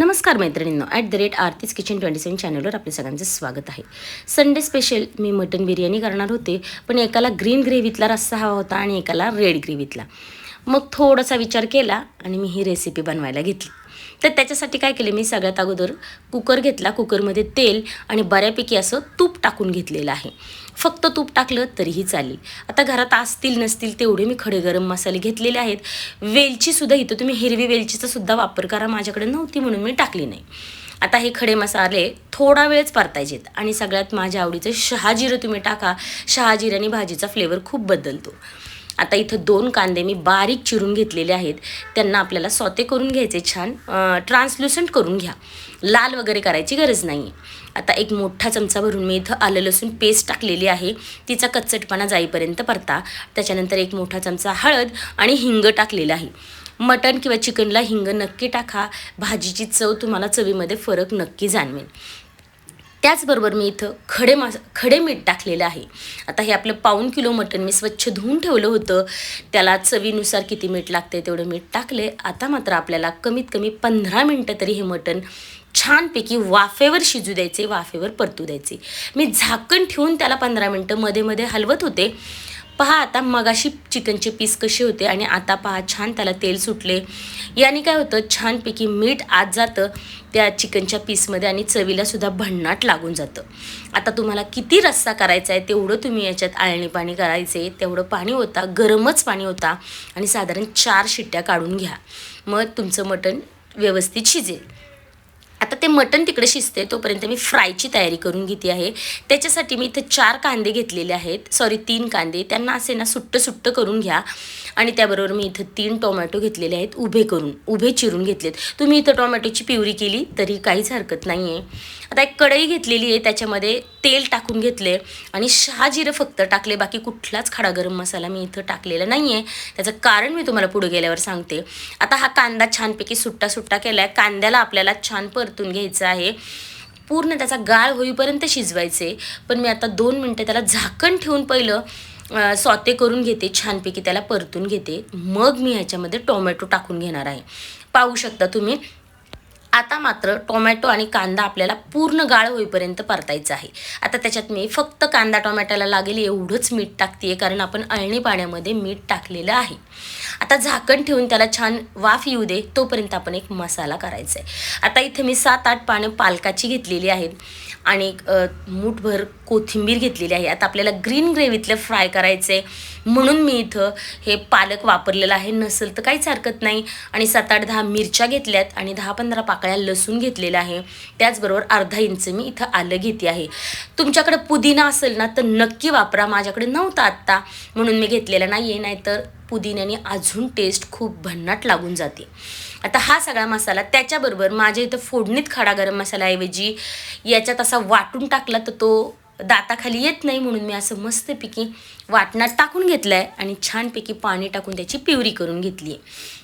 नमस्कार मैत्रिणींनो. At the rate Aarti's kitchen twenty seven चॅनलवर आपल्या सगळ्यांचं स्वागत आहे. संडे स्पेशल मी मटन बिर्याणी करणार होते पण एकाला ग्रीन ग्रेव्हीतला रस्सा हवा होता आणि एकाला रेड ग्रेव्हीतला मग थोडासा विचार केला आणि मी ही रेसिपी बनवायला घेतली. तर त्याच्यासाठी काय केले मी सगळ्यात अगोदर कुकर घेतला. कुकरमध्ये तेल आणि बऱ्यापैकी असं तूप टाकून घेतलेलं आहे. फक्त तूप टाकलं तरीही चालेल. आता घरात असतील नसतील तेवढे मी खडे गरम मसाले घेतलेले आहेत. वेलचीसुद्धा इथं तुम्ही हिरवी वेलचीचा सुद्धा वापर करा. माझ्याकडे नव्हती म्हणून मी टाकली नाही. आता हे खडे मसाले थोडा वेळच परतायचेत आणि सगळ्यात माझ्या आवडीचं शहाजिरं तुम्ही टाका. शहाजिऱ्याने भाजीचा फ्लेवर खूप बदलतो. आता इथं दोन कांदे मी बारीक चिरून घेतलेले आहेत. त्यांना आपल्याला सौते करून घ्यायचे छान. ट्रान्सल्युसंट करून घ्या. लाल वगैरे करायची गरज नाही आहे आता एक मोठा चमचा भरून मी इथं आलं लसूण पेस्ट टाकलेली आहे. तिचा कच्चटपणा जाईपर्यंत परता. त्याच्यानंतर एक मोठा चमचा हळद आणि हिंग टाकलेलं आहे. मटण किंवा चिकनला हिंग नक्की टाका. भाजीची चव तुम्हाला चवीमध्ये फरक नक्की जाणवेल. त्याचबरोबर मी इथं खडे मास खडे मीठ टाकलेलं आहे. आता हे आपलं पाऊण किलो मटण मी स्वच्छ धुवून ठेवलं होतं. त्याला चवीनुसार किती मीठ लागते तेवढं मीठ टाकले. आता मात्र आपल्याला कमीत कमी पंधरा मिनटं तरी हे मटण छानपैकी वाफेवर शिजू द्यायचे वाफेवर परतू द्यायचे. मी झाकण ठेवून त्याला पंधरा मिनटं मध्ये मध्ये हलवत होते. पहा आता मगाशी चिकनचे पीस कसे होते आणि आता पहा छान त्याला तेल सुटले. याने काय होतं छानपैकी मीठ आत जातं त्या चिकनच्या पीसमध्ये आणि चवीलासुद्धा भन्नाट लागून जातं. आता तुम्हाला किती रस्सा करायचा आहे तेवढं तुम्ही याच्यात आळणी पाणी करायचे तेवढं पाणी होता गरमच पाणी होता आणि साधारण चार शिट्ट्या काढून घ्या. मग तुमचं मटण व्यवस्थित शिजेल. आता ते मटण तिकडे शिजते तोपर्यंत मी फ्रायची तयारी करून घेते आहे. त्याच्यासाठी मी इथं चार कांदे घेतलेले आहेत. सॉरी तीन कांदे. त्यांना असे ना सुट्ट सुट्ट करून घ्या. आणि त्याबरोबर मी इथं तीन टोमॅटो घेतलेले आहेत उभे करून. उभे चिरून घेतलेत. तुम्ही इथं टोमॅटोची प्युरी केली तरी काहीच हरकत नाही आहे आता एक कढई घेतलेली आहे त्याच्यामध्ये तेल टाकून घेतले आणि शहाजिरं फक्त टाकले बाकी कुठलाच खडा गरम मसाला मी इथं टाकलेला नाही आहे त्याचं कारण मी तुम्हाला पुढे गेल्यावर सांगते. आता हा कांदा छानपैकी सुट्टा सुट्टा केला आहे कांद्याला आपल्याला छान परतून घ्यायचं आहे. पूर्ण त्याचा गाळ होईपर्यंत शिजवायचे. पण मी आता दोन मिनटं त्याला झाकण ठेवून पहिलं सॉते करून घेते छानपैकी त्याला परतून घेते. मग मी ह्याच्यामध्ये टोमॅटो टाकून घेणार आहे. पाहू शकता तुम्ही. आता मात्र टोमॅटो आणि कांदा आपल्याला पूर्ण गाळ होईपर्यंत परतायचं आहे. आता त्याच्यात मी फक्त कांदा टोमॅटोला लागेल एवढंच मीठ टाकते कारण आपण अळणी पाण्यामध्ये मीठ टाकलेलं आहे. आता झाकण ठेवून त्याला छान वाफ येऊ दे तोपर्यंत आपण एक मसाला करायचा आहे आता इथे मी सात आठ पानं पालकाची घेतलेली आहेत. आणि मूठभर कोथिंबीर घेतलेली आहे. आता आपल्याला ग्रीन ग्रेव्हीतलं फ्राय करायचं आहे म्हणून मी इथं हे पालक वापरलेलं आहे. नसेल तर काहीच हरकत नाही. आणि सात आठ दहा मिरच्या घेतल्यात आणि दहा पंधरा पाकळ्या लसूण घेतलेलं आहे. त्याचबरोबर अर्धा इंच मी इथं आलं घेते आहे. तुमच्याकडे पुदिना असेल ना तर नक्की वापरा. माझ्याकडे नव्हता आत्ता. म्हणून मी घेतलेला नाही आहे नाहीतर पुदिन्याने अजून टेस्ट खूप भन्नाट लागून जाते. आता हा सगळा मसाला त्याच्याबरोबर माझ्या इथं फोडणीत खडा गरम मसाल्याऐवजी याच्यात असा वाटून टाकला तर तो दाताखाली येत नाही म्हणून मी असं मस्तपैकी वाटणात टाकून घेतलं आहे आणि छानपैकी पाणी टाकून त्याची पिवरी करून घेतली आहे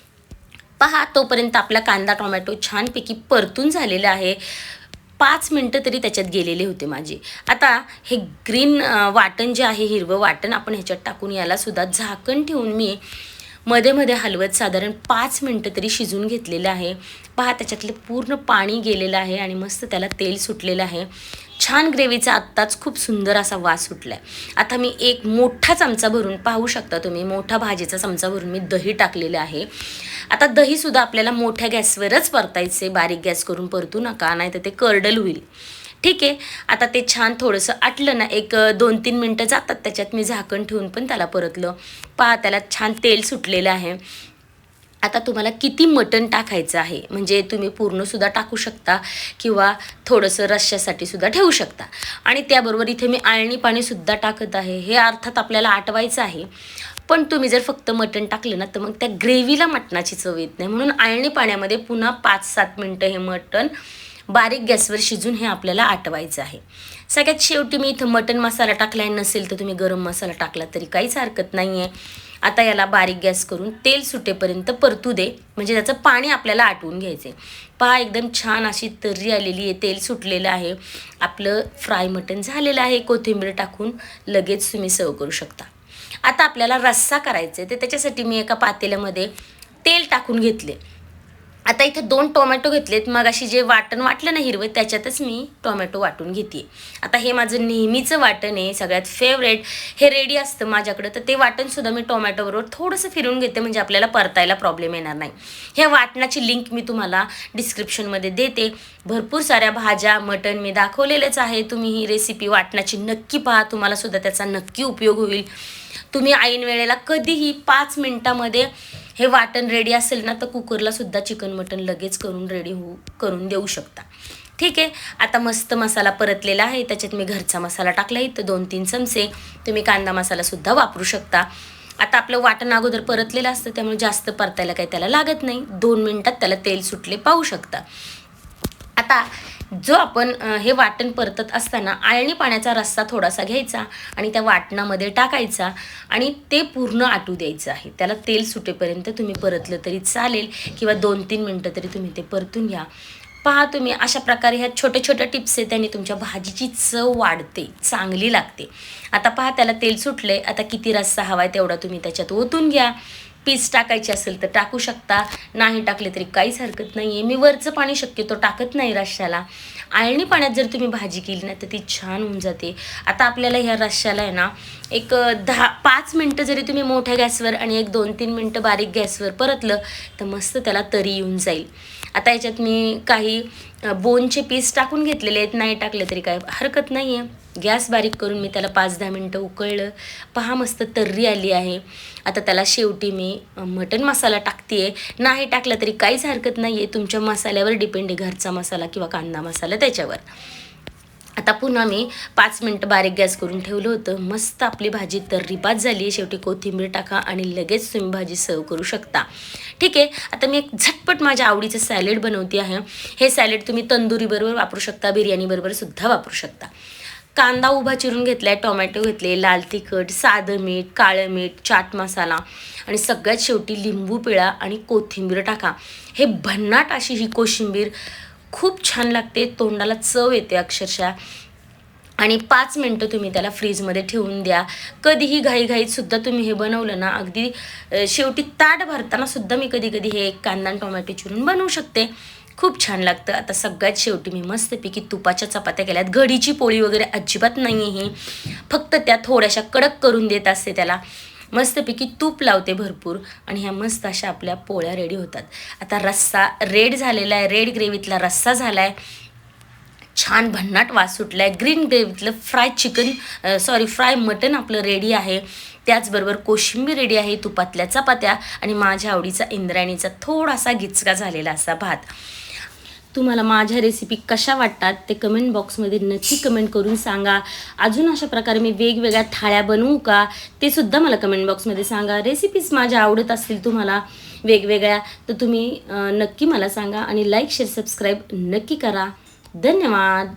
पहा तोपर्यंत आपला कांदा टोमॅटो छानपैकी परतून झालेला आहे. पाच मिनटं तरी त्याच्यात गेलेले होते माझे. आता हे ग्रीन वाटण जे आहे हिरवं वाटण आपण ह्याच्यात टाकून यालासुद्धा झाकण ठेवून मी मध्ये मध्ये हलवत साधारण पाच मिनटं तरी शिजून घेतलेलं आहे. पहा त्याच्यातलं पूर्ण पाणी गेलेलं आहे आणि मस्त त्याला तेल सुटलेलं आहे. छान ग्रेव्हीचा आत्ताच खूप सुंदर असा वास सुटला आहे आता मी एक मोठा चमचा भरून पाहू शकता तुम्ही मोठा भाजीचा चमचा भरून मी दही टाकलेलं आहे. आता दहीसुद्धा आपल्याला मोठ्या गॅसवरच परतायचे बारीक गॅस करून परतू नका नाही तर ते कर्डल होईल. ठीक आहे. आता ते छान थोडंसं आटलं ना एक दोन तीन मिनटं जातात त्याच्यात मी झाकण ठेवून पण त्याला परतलं. पहा त्याला छान तेल सुटलेलं आहे. आता तुम्हाला किती मटण टाकायचं आहे? म्हणजे तुम्ही पूर्णसुद्धा टाकू शकता किंवा थोडंसं रश्श्यासाठी सुद्धा ठेवू शकता. आणि त्याबरोबर इथे मी आळणी पाणीसुद्धा टाकत आहे. हे अर्थात आपल्याला आटवायचं आहे. पण तुम्ही जर फक्त मटण टाकलं ना तर मग त्या ग्रेव्हीला मटणाची चव येत नाही. म्हणून आळणी पाण्यामध्ये पुन्हा पाच सात मिनटं हे मटण बारीक गॅसवर शिजून हे आपल्याला आटवायचं आहे. सगळ्यात शेवटी मी इथं मटण मसाला टाकला नसेल तर तुम्ही गरम मसाला टाकला तरी काहीच हरकत नाही आहे आता याला बारीक गॅस करून तेल सुटेपर्यंत परतू दे म्हणजे त्याचं पाणी आपल्याला आटवून घ्यायचं पहा एकदम छान अशी तर्री आलेली आहे तेल सुटलेलं आहे. आपलं फ्राय मटण झालेलं आहे कोथिंबीर टाकून लगेच तुम्ही सर्व करू शकता. आता आपल्याला रस्सा करायचा आहे तर त्याच्यासाठी मी एका पातेल्यामध्ये तेल टाकून घेतले आता इथे दोन टोमॅटो घेतलेत. मग अशी जे वाटण वाटलं ना हिरवं त्याच्यातच मी टोमॅटो वाटून घेते. आता हे माझं नेहमीचं वाटण आहे सगळ्यात फेवरेट हे रेडी असतं माझ्याकडं तर ते वाटणसुद्धा मी टोमॅटोबरोबर थोडंसं फिरून घेते म्हणजे आपल्याला परतायला प्रॉब्लेम येणार नाही. ह्या वाटणाची लिंक मी तुम्हाला डिस्क्रिप्शनमध्ये देते. भरपूर साऱ्या भाज्या मटण मी दाखवलेलेच आहे. तुम्ही ही रेसिपी वाटणाची नक्की पहा तुम्हाला सुद्धा त्याचा नक्की उपयोग होईल. तुम्ही ऐन वेळेला कधीही पाच मिनटामध्ये हे वाटण रेडी असेल ना तर कुकरला सुद्धा चिकन मटण लगेच करून रेडी होऊ करून देऊ शकता. ठीक आहे? आता मस्त मसाला परतलेला आहे. त्याच्यात मी घरचा मसाला टाकला. इथं दोन तीन चमचे. तुम्ही कांदा मसालासुद्धा वापरू शकता. आता आपलं वाटण अगोदर परतलेलं असतं त्यामुळे जास्त परतायला काही त्याला लागत नाही. दोन मिनटात त्याला तेल सुटले पाहू शकता. आता जो आपण हे वाटण परतत असताना आळणी पाण्याचा रस्सा थोडासा घ्यायचा आणि त्या वाटणामध्ये टाकायचा आणि ते पूर्ण आटू द्यायचं आहे. त्याला तेल सुटेपर्यंत तुम्ही परतलं तरी चालेल किंवा दोन तीन मिनटं तरी तुम्ही ते परतून घ्या. पहा तुम्ही अशा प्रकारे ह्या छोट्या छोट्या टिप्स आहेत त्यांनी तुमच्या भाजीची चव वाढते चांगली लागते. आता पहा त्याला तेल सुटले आता किती रस्सा हवा आहे तेवढा तुम्ही त्याच्यात ओतून घ्या. पीस टाकायची असेल तर टाकू शकता. नाही टाकले तरी काहीच हरकत नाही आहे मी वरचं पाणी शक्यतो टाकत नाही रश्श्याला. आळणी पाण्यात जर तुम्ही भाजी केली ना तर ती छान होऊन जाते. आता आपल्याला ह्या रश्श्याला आहे ना एक दहा पाच मिनटं जरी तुम्ही मोठ्या गॅसवर आणि एक दोन तीन मिनटं बारीक गॅसवर परतलं तर मस्त त्याला तरी येऊन जाईल. आता याच्यात मी काही बोनचे पीस टाकून घेतलेले आहेत. नाही टाकले तरी काय हरकत नाही आहे गॅस बारीक करून मी त्याला पाच दहा मिनटं उकळलं. पहा मस्त तर्री आली आहे. आता त्याला शेवटी मी मटन मटण मसाला टाकते नाही टाकला तरी काहीच हरकत नाही आहे तुमच्या मसाल्यावर डिपेंड आहे घरचा मसाला किंवा कांदा मसाला त्याच्यावर. आता पुन्हा मी पाच मिनटं बारीक गॅस करून ठेवलं होतं. मस्त आपली भाजी तर्रीपात झाली आहे. शेवटी कोथिंबीर टाका आणि लगेच तुम्ही भाजी सर्व करू शकता. ठीक आहे? आता मी एक झटपट माझ्या आवडीचं सॅलेड बनवते आहे. हे सॅलेड तुम्ही तंदुरीबरोबर वापरू शकता बिर्याणीबरोबर सुद्धा वापरू शकता. कांदा उभा चिरून घेतला आहे टोमॅटो घेतले लाल तिखट साधं मीठ काळं मीठ चाट मसाला आणि सगळ्यात शेवटी लिंबू पिळा आणि कोथिंबीर टाका. हे भन्नाट अशी ही कोशिंबीर खूप छान लागते तोंडाला चव येते अक्षरशः. आणि पाच मिनटं तुम्ही त्याला फ्रीजमध्ये ठेवून द्या. कधीही घाईघाईतसुद्धा तुम्ही हे बनवलं ना अगदी शेवटी ताट भरताना सुद्धा मी कधी कधी हे कांदा आणि टोमॅटो चिरून बनवू शकते. खूप छान लागतं. आता सगळ्यात शेवटी मी मस्तपैकी तुपाच्या चपात्या केल्यात. घडीची पोळी वगैरे अजिबात नाही आहे ही फक्त त्या थोड्याशा कडक करून देत असते त्याला. मस्तपैकी तूप लावते भरपूर आणि ह्या मस्त अशा आपल्या पोळ्या रेडी होतात. आता रस्सा रेड झालेला आहे रेड ग्रेव्हीतला रस्सा झाला आहे छान भन्नाट वास सुटला आहे green ग्रेव्हीतलं fry chicken sorry fry mutton आपलं रेडी आहे. त्याचबरोबर कोशिंबीर रेडी आहे. तुपातल्या चपात्या आणि माझ्या आवडीचा इंद्रायणीचा थोडासा गिचका झालेला असा भात. तुम्हाला माझ्या रेसिपी कशा वाटतात ते कमेंट बॉक्समध्ये नक्की कमेंट करून सांगा. अजून अशा प्रकारे मी वेगवेगळ्या थाळ्या बनवू का ते सुद्धा मला कमेंट बॉक्समध्ये सांगा. रेसिपीज माझ्या आवडत असतील तुम्हाला वेगवेगळ्या तर तुम्ही नक्की मला सांगा आणि लाईक शेअर सबस्क्राईब नक्की करा. धन्यवाद.